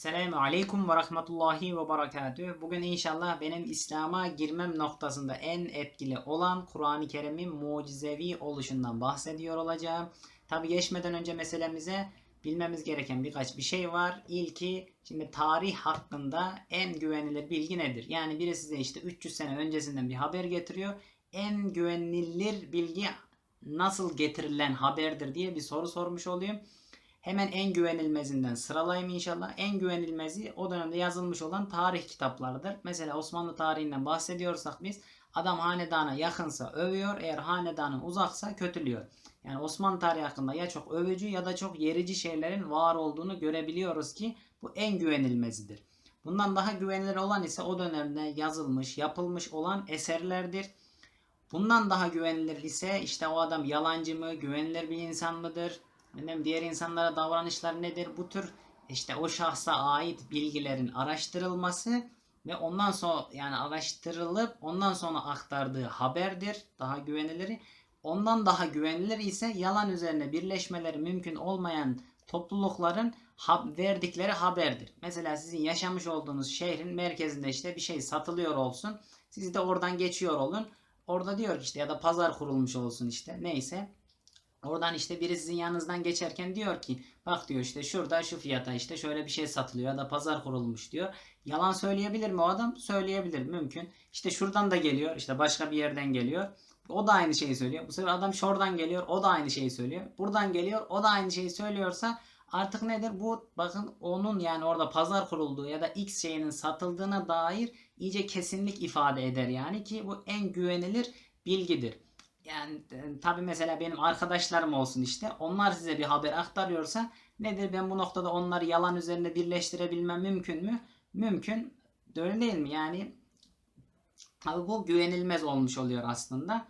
Selamun Aleyküm ve Rahmetullahi ve Berekatühü. Bugün inşallah benim İslam'a girmem noktasında en etkili olan Kur'an-ı Kerim'in mucizevi oluşundan bahsediyor olacağım. Tabi geçmeden önce meselemize bilmemiz gereken birkaç bir şey var. İlki şimdi tarih hakkında en güvenilir bilgi nedir? Yani biri size işte 300 sene öncesinden bir haber getiriyor. En güvenilir bilgi nasıl getirilen haberdir diye bir soru sormuş olayım. Hemen en güvenilmezinden sıralayayım inşallah. En güvenilmezi o dönemde yazılmış olan tarih kitaplarıdır. Mesela Osmanlı tarihinden bahsediyorsak biz adam hanedana yakınsa övüyor, eğer hanedanı uzaksa kötülüyor. Yani Osmanlı tarihi hakkında ya çok övücü ya da çok yerici şeylerin var olduğunu görebiliyoruz ki bu en güvenilmezidir. Bundan daha güvenilir olan ise o dönemde yazılmış, yapılmış olan eserlerdir. Bundan daha güvenilir ise işte o adam yalancı mı, güvenilir bir insan mıdır? Efendim, diğer insanlara davranışlar nedir? Bu tür işte o şahsa ait bilgilerin araştırılması ve ondan sonra yani araştırılıp ondan sonra aktardığı haberdir. Daha güveniliri. Ondan daha güvenilir ise yalan üzerine birleşmeleri mümkün olmayan toplulukların verdikleri haberdir. Mesela sizin yaşamış olduğunuz şehrin merkezinde işte bir şey satılıyor olsun. Siz de oradan geçiyor olun. Orada diyor ki işte ya da pazar kurulmuş olsun işte neyse. Oradan işte biri sizin yanınızdan geçerken diyor ki bak diyor işte şurada şu fiyata işte şöyle bir şey satılıyor ya da pazar kurulmuş diyor. Yalan söyleyebilir mi o adam? Söyleyebilir mümkün. İşte şuradan da geliyor işte başka bir yerden geliyor. O da aynı şeyi söylüyor. Bu sefer adam şuradan geliyor o da aynı şeyi söylüyor. Buradan geliyor o da aynı şeyi söylüyorsa artık nedir? Bu bakın onun yani orada pazar kurulduğu ya da X şeyinin satıldığına dair iyice kesinlik ifade eder yani ki bu en güvenilir bilgidir. Yani e, tabii mesela benim arkadaşlarım olsun işte. Onlar size bir haber aktarıyorsa nedir? Ben bu noktada onları yalan üzerine birleştirebilmem mümkün mü? Mümkün. Öyle değil mi? Yani tabii bu güvenilmez olmuş oluyor aslında.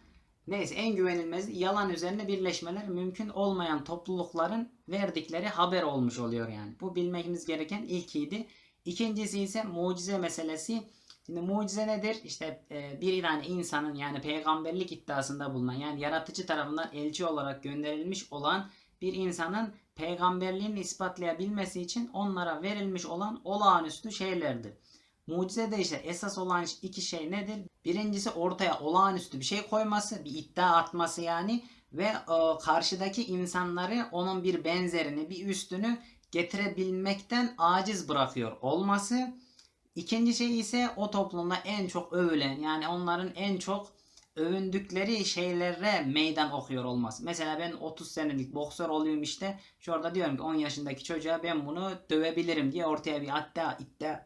Neyse en güvenilmez yalan üzerine birleşmeler mümkün olmayan toplulukların verdikleri haber olmuş oluyor yani. Bu bilmemiz gereken ilkiydi. İkincisi ise mucize meselesi. Şimdi mucize nedir? İşte e, bir tane insanın yani peygamberlik iddiasında bulunan yani yaratıcı tarafından elçi olarak gönderilmiş olan bir insanın peygamberliğini ispatlayabilmesi için onlara verilmiş olan olağanüstü şeylerdir. Mucizede işte esas olan iki şey nedir? Birincisi ortaya olağanüstü bir şey koyması, bir iddia atması yani ve e, karşıdaki insanları onun bir benzerini, bir üstünü getirebilmekten aciz bırakıyor olması. İkinci şey ise o toplumda en çok övülen yani onların en çok övündükleri şeylere meydan okuyor olması. Mesela ben 30 senelik boksör oluyorum işte. Şurada diyorum ki 10 yaşındaki çocuğa ben bunu dövebilirim diye ortaya bir hatta iddia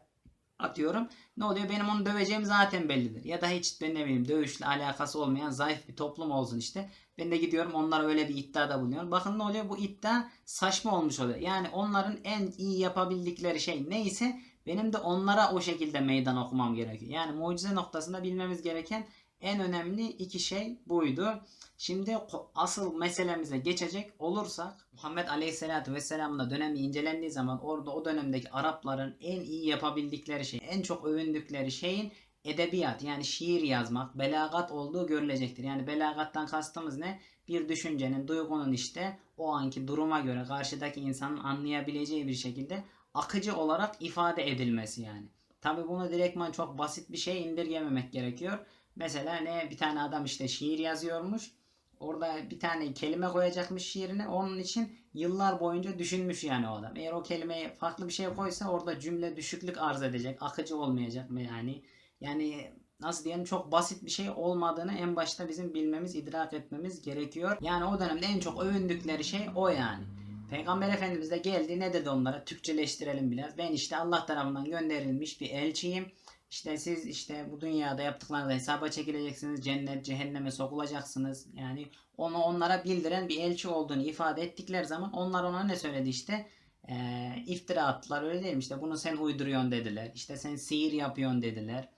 atıyorum. Ne oluyor? Benim onu döveceğim zaten bellidir. Ya da hiç ben ne bileyim dövüşle alakası olmayan zayıf bir toplum olsun işte. Ben de gidiyorum onlara öyle bir iddiada bulunuyorum. Bakın ne oluyor? Bu iddia saçma olmuş oluyor. Yani onların en iyi yapabildikleri şey neyse benim de onlara o şekilde meydan okumam gerekiyor. Yani mucize noktasında bilmemiz gereken en önemli iki şey buydu. Şimdi asıl meselemize geçecek olursak Muhammed Aleyhisselatü Vesselam'ın da dönemi incelendiği zaman orada o dönemdeki Arapların en iyi yapabildikleri şey, en çok övündükleri şeyin edebiyat yani şiir yazmak, belagat olduğu görülecektir. Yani belagattan kastımız ne? Bir düşüncenin, duygunun işte o anki duruma göre karşıdaki insanın anlayabileceği bir şekilde akıcı olarak ifade edilmesi yani. Tabi bunu direktman çok basit bir şey indirgememek gerekiyor. Mesela ne bir tane adam işte şiir yazıyormuş. Orada bir tane kelime koyacakmış şiirine. Onun için yıllar boyunca düşünmüş yani o adam. Eğer o kelimeyi farklı bir şey koysa orada cümle düşüklük arz edecek. Akıcı olmayacak mı yani. Yani nasıl diyelim çok basit bir şey olmadığını en başta bizim bilmemiz, idrak etmemiz gerekiyor. Yani o dönemde en çok övündükleri şey o yani. Peygamber Efendimiz de geldi ne dedi onlara? Türkçeleştirelim biraz. Ben işte Allah tarafından gönderilmiş bir elçiyim. İşte siz işte bu dünyada yaptıklarınızı hesaba çekileceksiniz. Cennet, cehenneme sokulacaksınız. Yani onu onlara bildiren bir elçi olduğunu ifade ettikleri zaman onlar ona ne söyledi işte? Ee, iftira attılar öyle değil mi? İşte bunu sen uyduruyorsun dediler. İşte sen sihir yapıyorsun dediler.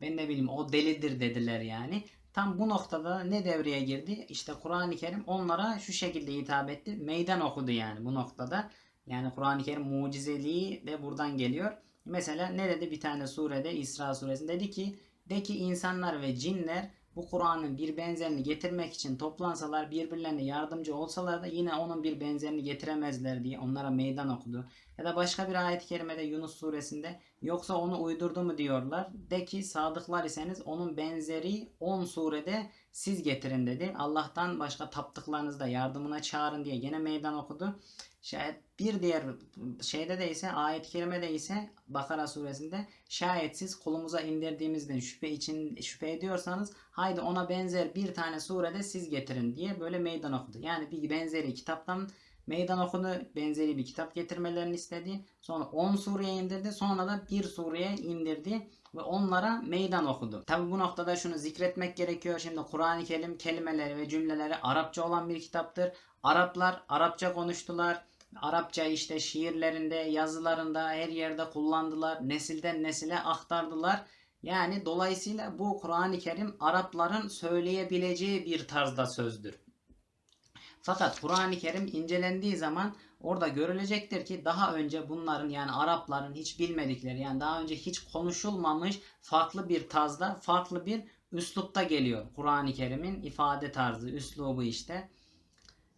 Ben ne bileyim o delidir dediler yani. Tam bu noktada ne devreye girdi? İşte Kur'an-ı Kerim onlara şu şekilde hitap etti. Meydan okudu yani bu noktada. Yani Kur'an-ı Kerim mucizeliği de buradan geliyor. Mesela ne dedi bir tane surede İsra suresinde dedi ki de ki insanlar ve cinler bu Kur'an'ın bir benzerini getirmek için toplansalar birbirlerine yardımcı olsalar da yine onun bir benzerini getiremezler diye onlara meydan okudu. Ya da başka bir ayet-i kerimede Yunus suresinde yoksa onu uydurdu mu diyorlar. De ki sadıklar iseniz onun benzeri 10 surede siz getirin dedi. Allah'tan başka taptıklarınızı da yardımına çağırın diye gene meydan okudu. Şayet bir diğer şeyde de ise ayet-i kerimede ise Bakara suresinde şayet siz kulumuza indirdiğimizden şüphe için şüphe ediyorsanız haydi ona benzer bir tane surede siz getirin diye böyle meydan okudu. Yani bir benzeri kitaptan meydan okudu. Benzeri bir kitap getirmelerini istedi. Sonra 10 sureye indirdi. Sonra da bir sureye indirdi ve onlara meydan okudu. Tabi bu noktada şunu zikretmek gerekiyor. Şimdi Kur'an-ı Kerim kelimeleri ve cümleleri Arapça olan bir kitaptır. Araplar Arapça konuştular. Arapça işte şiirlerinde, yazılarında her yerde kullandılar. Nesilden nesile aktardılar. Yani dolayısıyla bu Kur'an-ı Kerim Arapların söyleyebileceği bir tarzda sözdür. Fakat Kur'an-ı Kerim incelendiği zaman orada görülecektir ki daha önce bunların yani Arapların hiç bilmedikleri yani daha önce hiç konuşulmamış farklı bir tarzda, farklı bir üslupta geliyor Kur'an-ı Kerim'in ifade tarzı, üslubu işte.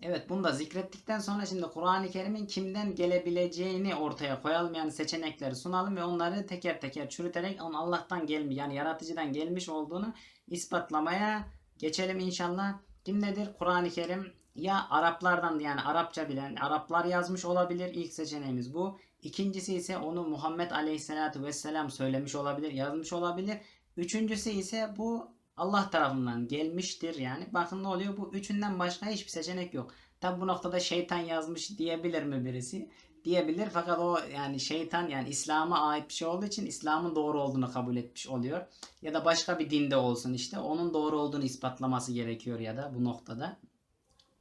Evet bunu da zikrettikten sonra şimdi Kur'an-ı Kerim'in kimden gelebileceğini ortaya koyalım yani seçenekleri sunalım ve onları teker teker çürüterek onun Allah'tan gelmiş yani yaratıcıdan gelmiş olduğunu ispatlamaya geçelim inşallah. Kim nedir? Kur'an-ı Kerim ya Araplardan yani Arapça bilen Araplar yazmış olabilir. İlk seçeneğimiz bu. İkincisi ise onu Muhammed Aleyhisselatü Vesselam söylemiş olabilir, yazmış olabilir. Üçüncüsü ise bu Allah tarafından gelmiştir yani. Bakın ne oluyor? Bu üçünden başka hiçbir seçenek yok. Tabi bu noktada şeytan yazmış diyebilir mi birisi? Diyebilir fakat o yani şeytan yani İslam'a ait bir şey olduğu için İslam'ın doğru olduğunu kabul etmiş oluyor. Ya da başka bir dinde olsun işte onun doğru olduğunu ispatlaması gerekiyor ya da bu noktada.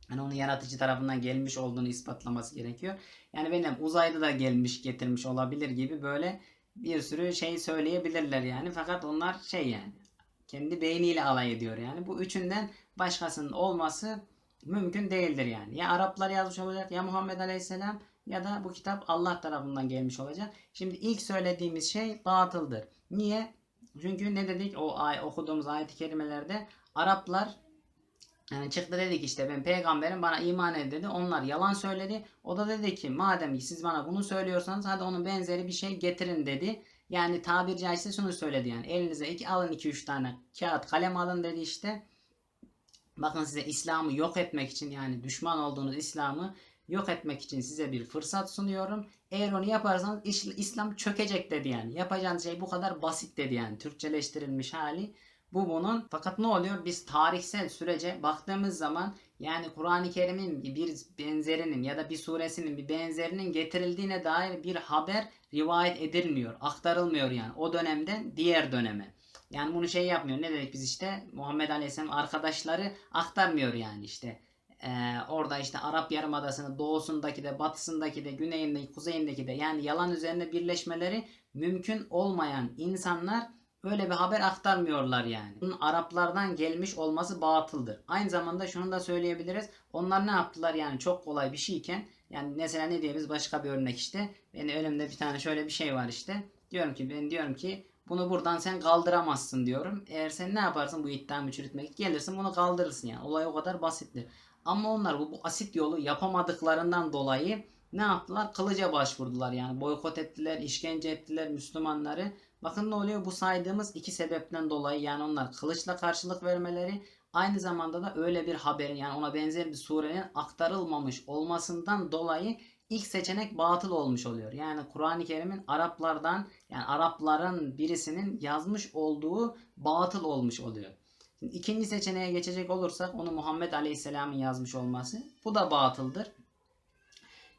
Yani onun yaratıcı tarafından gelmiş olduğunu ispatlaması gerekiyor. Yani benim uzayda da gelmiş getirmiş olabilir gibi böyle bir sürü şey söyleyebilirler yani. Fakat onlar şey yani kendi beyniyle alay ediyor yani. Bu üçünden başkasının olması mümkün değildir yani. Ya Araplar yazmış olacak ya Muhammed Aleyhisselam ya da bu kitap Allah tarafından gelmiş olacak. Şimdi ilk söylediğimiz şey batıldır. Niye? Çünkü ne dedik o ay okuduğumuz ayet-i kerimelerde Araplar yani çıktı dedi ki işte ben peygamberim bana iman ed dedi. Onlar yalan söyledi. O da dedi ki madem siz bana bunu söylüyorsanız hadi onun benzeri bir şey getirin dedi. Yani tabiri caizse şunu söyledi yani elinize iki alın iki üç tane kağıt kalem alın dedi işte. Bakın size İslam'ı yok etmek için yani düşman olduğunuz İslam'ı yok etmek için size bir fırsat sunuyorum. Eğer onu yaparsanız İslam çökecek dedi yani. Yapacağınız şey bu kadar basit dedi yani. Türkçeleştirilmiş hali. Bu bunun. Fakat ne oluyor? Biz tarihsel sürece baktığımız zaman yani Kur'an-ı Kerim'in bir benzerinin ya da bir suresinin bir benzerinin getirildiğine dair bir haber rivayet edilmiyor. Aktarılmıyor yani. O dönemden diğer döneme. Yani bunu şey yapmıyor. Ne dedik biz işte? Muhammed Aleyhisselam arkadaşları aktarmıyor yani işte. Ee, orada işte Arap Yarımadası'nın doğusundaki de batısındaki de güneyindeki kuzeyindeki de yani yalan üzerine birleşmeleri mümkün olmayan insanlar Böyle bir haber aktarmıyorlar yani. Bunun Araplardan gelmiş olması batıldır. Aynı zamanda şunu da söyleyebiliriz. Onlar ne yaptılar yani çok kolay bir şeyken yani mesela ne diyebiliriz başka bir örnek işte. Benim önümde bir tane şöyle bir şey var işte. Diyorum ki ben diyorum ki bunu buradan sen kaldıramazsın diyorum. Eğer sen ne yaparsın bu iddiamı çürütmek gelirsin bunu kaldırırsın yani. Olay o kadar basittir. Ama onlar bu, bu asit yolu yapamadıklarından dolayı ne yaptılar? Kılıca başvurdular yani. Boykot ettiler, işkence ettiler Müslümanları. Bakın ne oluyor? Bu saydığımız iki sebepten dolayı yani onlar kılıçla karşılık vermeleri aynı zamanda da öyle bir haberin yani ona benzer bir surenin aktarılmamış olmasından dolayı ilk seçenek batıl olmuş oluyor. Yani Kur'an-ı Kerim'in Araplardan yani Arapların birisinin yazmış olduğu batıl olmuş oluyor. Şimdi ikinci seçeneğe geçecek olursak onu Muhammed Aleyhisselam'ın yazmış olması. Bu da batıldır.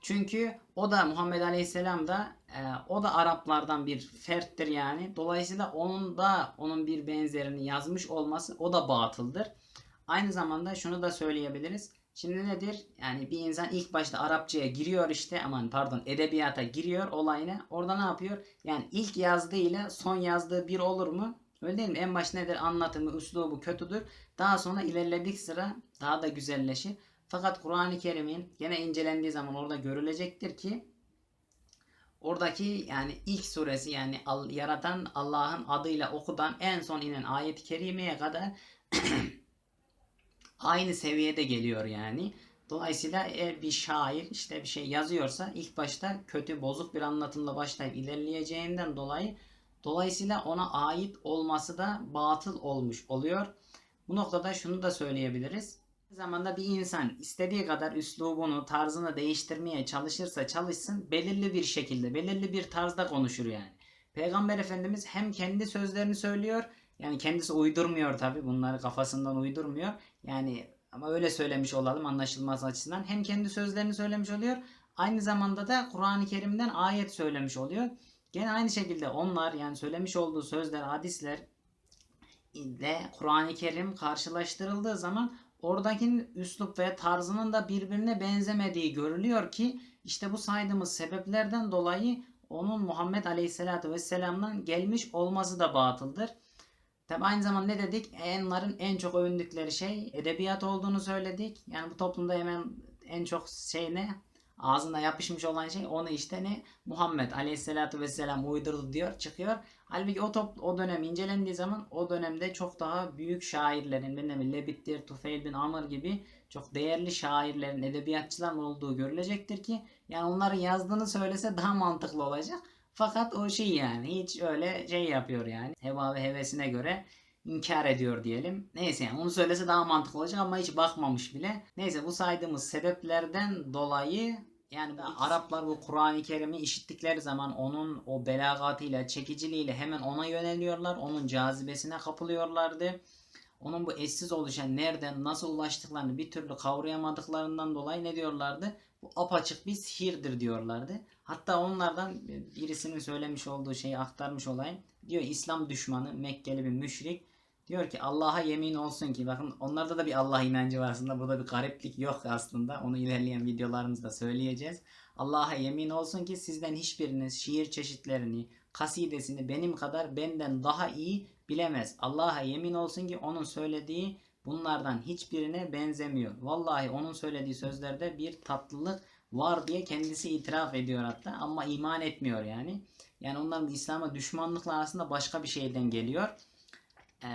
Çünkü o da Muhammed Aleyhisselam da e, o da Araplardan bir ferttir yani. Dolayısıyla onun da onun bir benzerini yazmış olması o da batıldır. Aynı zamanda şunu da söyleyebiliriz. Şimdi nedir? Yani bir insan ilk başta Arapçaya giriyor işte aman pardon edebiyata giriyor olayına. Orada ne yapıyor? Yani ilk yazdığı ile son yazdığı bir olur mu? Öyle değil mi? En baş nedir? Anlatımı, üslubu kötüdür. Daha sonra ilerledik sıra daha da güzelleşir. Fakat Kur'an-ı Kerim'in gene incelendiği zaman orada görülecektir ki oradaki yani ilk suresi yani yaratan Allah'ın adıyla okudan en son inen ayet-i kerimeye kadar aynı seviyede geliyor yani. Dolayısıyla eğer bir şair işte bir şey yazıyorsa ilk başta kötü bozuk bir anlatımla başlayıp ilerleyeceğinden dolayı dolayısıyla ona ait olması da batıl olmuş oluyor. Bu noktada şunu da söyleyebiliriz. Zamanda bir insan istediği kadar üslubunu, tarzını değiştirmeye çalışırsa çalışsın belirli bir şekilde, belirli bir tarzda konuşur yani. Peygamber Efendimiz hem kendi sözlerini söylüyor, yani kendisi uydurmuyor tabi bunları kafasından uydurmuyor. Yani ama öyle söylemiş olalım anlaşılması açısından. Hem kendi sözlerini söylemiş oluyor, aynı zamanda da Kur'an-ı Kerim'den ayet söylemiş oluyor. Gene aynı şekilde onlar yani söylemiş olduğu sözler, hadisler ile Kur'an-ı Kerim karşılaştırıldığı zaman oradaki üslup ve tarzının da birbirine benzemediği görülüyor ki işte bu saydığımız sebeplerden dolayı onun Muhammed Aleyhisselatü Vesselam'dan gelmiş olması da batıldır. Tabi aynı zamanda ne dedik? Onların en çok övündükleri şey edebiyat olduğunu söyledik. Yani bu toplumda hemen en çok şey ne? Ağzına yapışmış olan şey onu işte ne? Muhammed Aleyhisselatü Vesselam uydurdu diyor çıkıyor. Halbuki o, top, o dönem incelendiği zaman o dönemde çok daha büyük şairlerin, benim Lebit'tir, Tufeil bin Amr gibi çok değerli şairlerin, edebiyatçıların olduğu görülecektir ki yani onların yazdığını söylese daha mantıklı olacak. Fakat o şey yani hiç öyle şey yapıyor yani. Heva ve hevesine göre inkar ediyor diyelim. Neyse yani onu söylese daha mantıklı olacak ama hiç bakmamış bile. Neyse bu saydığımız sebeplerden dolayı yani bu Araplar bu Kur'an-ı Kerim'i işittikleri zaman onun o belagatıyla, çekiciliğiyle hemen ona yöneliyorlar. Onun cazibesine kapılıyorlardı. Onun bu eşsiz oluşan nereden nasıl ulaştıklarını bir türlü kavrayamadıklarından dolayı ne diyorlardı? Bu apaçık bir sihirdir diyorlardı. Hatta onlardan birisinin söylemiş olduğu şeyi aktarmış olayım. Diyor İslam düşmanı Mekkeli bir müşrik. Diyor ki Allah'a yemin olsun ki bakın onlarda da bir Allah inancı var aslında. Burada bir gariplik yok aslında. Onu ilerleyen videolarımızda söyleyeceğiz. Allah'a yemin olsun ki sizden hiçbiriniz şiir çeşitlerini, kasidesini benim kadar benden daha iyi bilemez. Allah'a yemin olsun ki onun söylediği bunlardan hiçbirine benzemiyor. Vallahi onun söylediği sözlerde bir tatlılık var diye kendisi itiraf ediyor hatta ama iman etmiyor yani. Yani onların İslam'a düşmanlıkla aslında başka bir şeyden geliyor. Ee,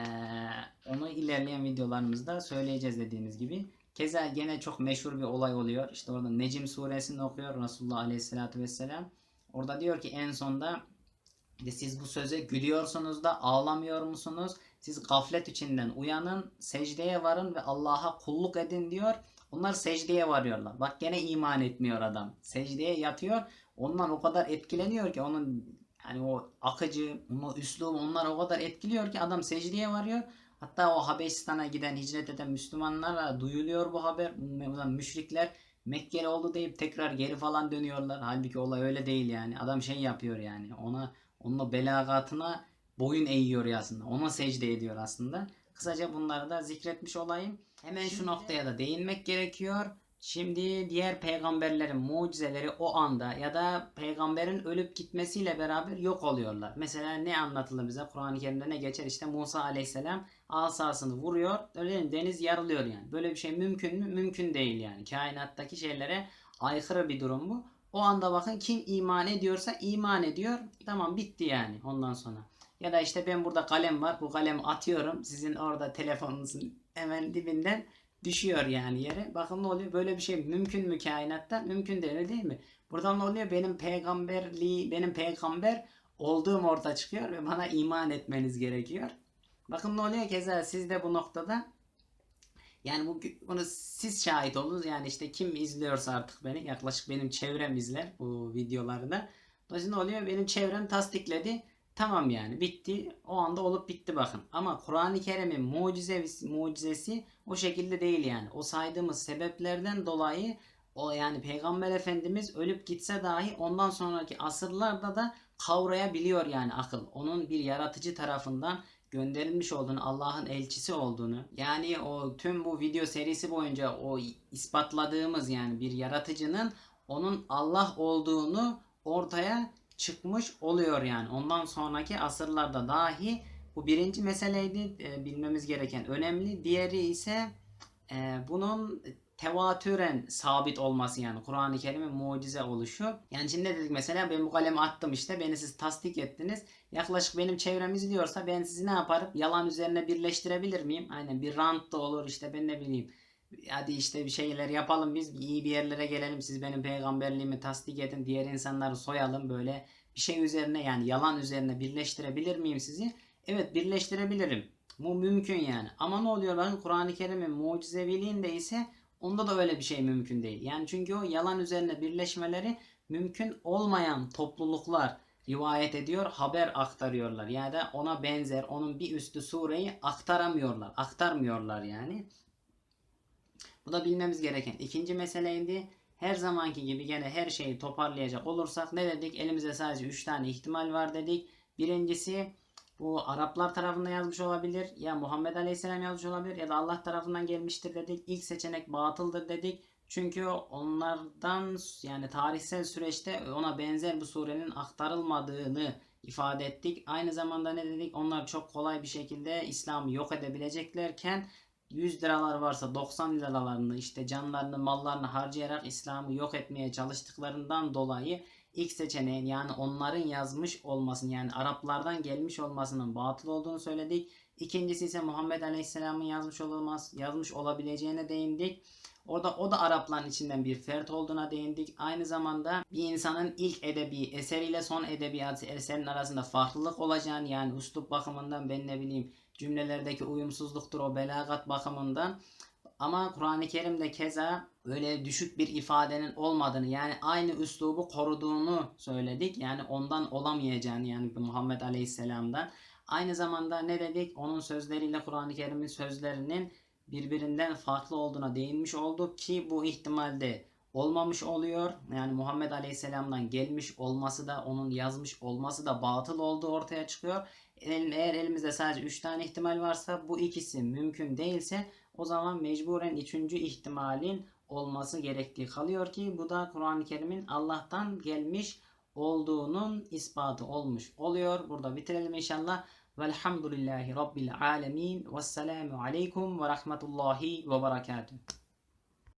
onu ilerleyen videolarımızda söyleyeceğiz dediğimiz gibi. Keza gene çok meşhur bir olay oluyor. İşte orada Necim suresini okuyor Resulullah Aleyhisselatü Vesselam. Orada diyor ki en sonda işte siz bu söze gülüyorsunuz da ağlamıyor musunuz? Siz gaflet içinden uyanın, secdeye varın ve Allah'a kulluk edin diyor. Onlar secdeye varıyorlar. Bak gene iman etmiyor adam. Secdeye yatıyor. Ondan o kadar etkileniyor ki onun yani o akıcı, o üslubu onlar o kadar etkiliyor ki adam secdeye varıyor. Hatta o Habeşistan'a giden, hicret eden Müslümanlara duyuluyor bu haber. Müşrikler Mekkeli oldu deyip tekrar geri falan dönüyorlar. Halbuki olay öyle değil yani. Adam şey yapıyor yani. Ona onun belagatına boyun eğiyor aslında. Ona secde ediyor aslında. Kısaca bunları da zikretmiş olayım. Hemen şu noktaya da değinmek gerekiyor. Şimdi diğer peygamberlerin mucizeleri o anda ya da peygamberin ölüp gitmesiyle beraber yok oluyorlar. Mesela ne anlatılır bize Kur'an-ı Kerim'de ne geçer? İşte Musa aleyhisselam asasını vuruyor. Öyle deniz yarılıyor yani. Böyle bir şey mümkün mü? Mümkün değil yani. Kainattaki şeylere aykırı bir durum bu. O anda bakın kim iman ediyorsa iman ediyor. Tamam bitti yani ondan sonra. Ya da işte ben burada kalem var. Bu kalemi atıyorum. Sizin orada telefonunuzun hemen dibinden düşüyor yani yere. Bakın ne oluyor? Böyle bir şey mümkün mü kainatta? Mümkün değil öyle değil mi? Buradan ne oluyor? Benim peygamberliği, benim peygamber olduğum orta çıkıyor ve bana iman etmeniz gerekiyor. Bakın ne oluyor? Keza siz de bu noktada yani bu, bunu siz şahit olunuz. Yani işte kim izliyorsa artık beni yaklaşık benim çevrem izler bu videolarda. Dolayısıyla ne oluyor? Benim çevrem tasdikledi. Tamam yani bitti. O anda olup bitti bakın. Ama Kur'an-ı Kerim'in mucizesi, mucizesi o şekilde değil yani. O saydığımız sebeplerden dolayı o yani Peygamber Efendimiz ölüp gitse dahi ondan sonraki asırlarda da kavrayabiliyor yani akıl. Onun bir yaratıcı tarafından gönderilmiş olduğunu, Allah'ın elçisi olduğunu, yani o tüm bu video serisi boyunca o ispatladığımız yani bir yaratıcının onun Allah olduğunu ortaya çıkmış oluyor yani. Ondan sonraki asırlarda dahi bu birinci meseleydi e, bilmemiz gereken önemli. Diğeri ise e, bunun tevatüren sabit olması yani Kur'an-ı Kerim'in mucize oluşu. Yani şimdi dedik mesela ben bu kalemi attım işte beni siz tasdik ettiniz. Yaklaşık benim çevrem izliyorsa ben sizi ne yaparım? Yalan üzerine birleştirebilir miyim? Aynen bir rant da olur işte ben ne bileyim. Hadi işte bir şeyler yapalım biz iyi bir yerlere gelelim siz benim peygamberliğimi tasdik edin diğer insanları soyalım böyle bir şey üzerine yani yalan üzerine birleştirebilir miyim sizi? Evet birleştirebilirim. Bu mümkün yani. Ama ne oluyor bakın Kur'an-ı Kerim'in mucizeviliğinde ise onda da öyle bir şey mümkün değil. Yani çünkü o yalan üzerine birleşmeleri mümkün olmayan topluluklar rivayet ediyor, haber aktarıyorlar. Ya da ona benzer, onun bir üstü sureyi aktaramıyorlar. Aktarmıyorlar yani. Bu da bilmemiz gereken ikinci meseleydi. Her zamanki gibi gene her şeyi toparlayacak olursak ne dedik? Elimizde sadece 3 tane ihtimal var dedik. Birincisi bu Araplar tarafından yazmış olabilir. Ya Muhammed Aleyhisselam yazmış olabilir ya da Allah tarafından gelmiştir dedik. İlk seçenek batıldır dedik. Çünkü onlardan yani tarihsel süreçte ona benzer bir surenin aktarılmadığını ifade ettik. Aynı zamanda ne dedik? Onlar çok kolay bir şekilde İslam'ı yok edebileceklerken 100 liralar varsa 90 liralarını işte canlarını mallarını harcayarak İslam'ı yok etmeye çalıştıklarından dolayı ilk seçeneğin yani onların yazmış olmasının yani Araplardan gelmiş olmasının batıl olduğunu söyledik. İkincisi ise Muhammed Aleyhisselam'ın yazmış olmaz, yazmış olabileceğine değindik. Orada o da Arapların içinden bir fert olduğuna değindik. Aynı zamanda bir insanın ilk edebi eseriyle son edebiyat eserin arasında farklılık olacağını yani üslup bakımından ben ne bileyim cümlelerdeki uyumsuzluktur o belagat bakımından. Ama Kur'an-ı Kerim'de keza öyle düşük bir ifadenin olmadığını yani aynı üslubu koruduğunu söyledik. Yani ondan olamayacağını yani Muhammed Aleyhisselam'dan. Aynı zamanda ne dedik? Onun sözleriyle Kur'an-ı Kerim'in sözlerinin birbirinden farklı olduğuna değinmiş olduk ki bu ihtimalde olmamış oluyor. Yani Muhammed Aleyhisselam'dan gelmiş olması da onun yazmış olması da batıl olduğu ortaya çıkıyor. Eğer elimizde sadece 3 tane ihtimal varsa bu ikisi mümkün değilse o zaman mecburen üçüncü ihtimalin olması gerektiği kalıyor ki bu da Kur'an-ı Kerim'in Allah'tan gelmiş olduğunun ispatı olmuş oluyor. Burada bitirelim inşallah. Velhamdülillahi Rabbil alemin. Vesselamu aleyküm ve rahmetullahi ve berekatuhu.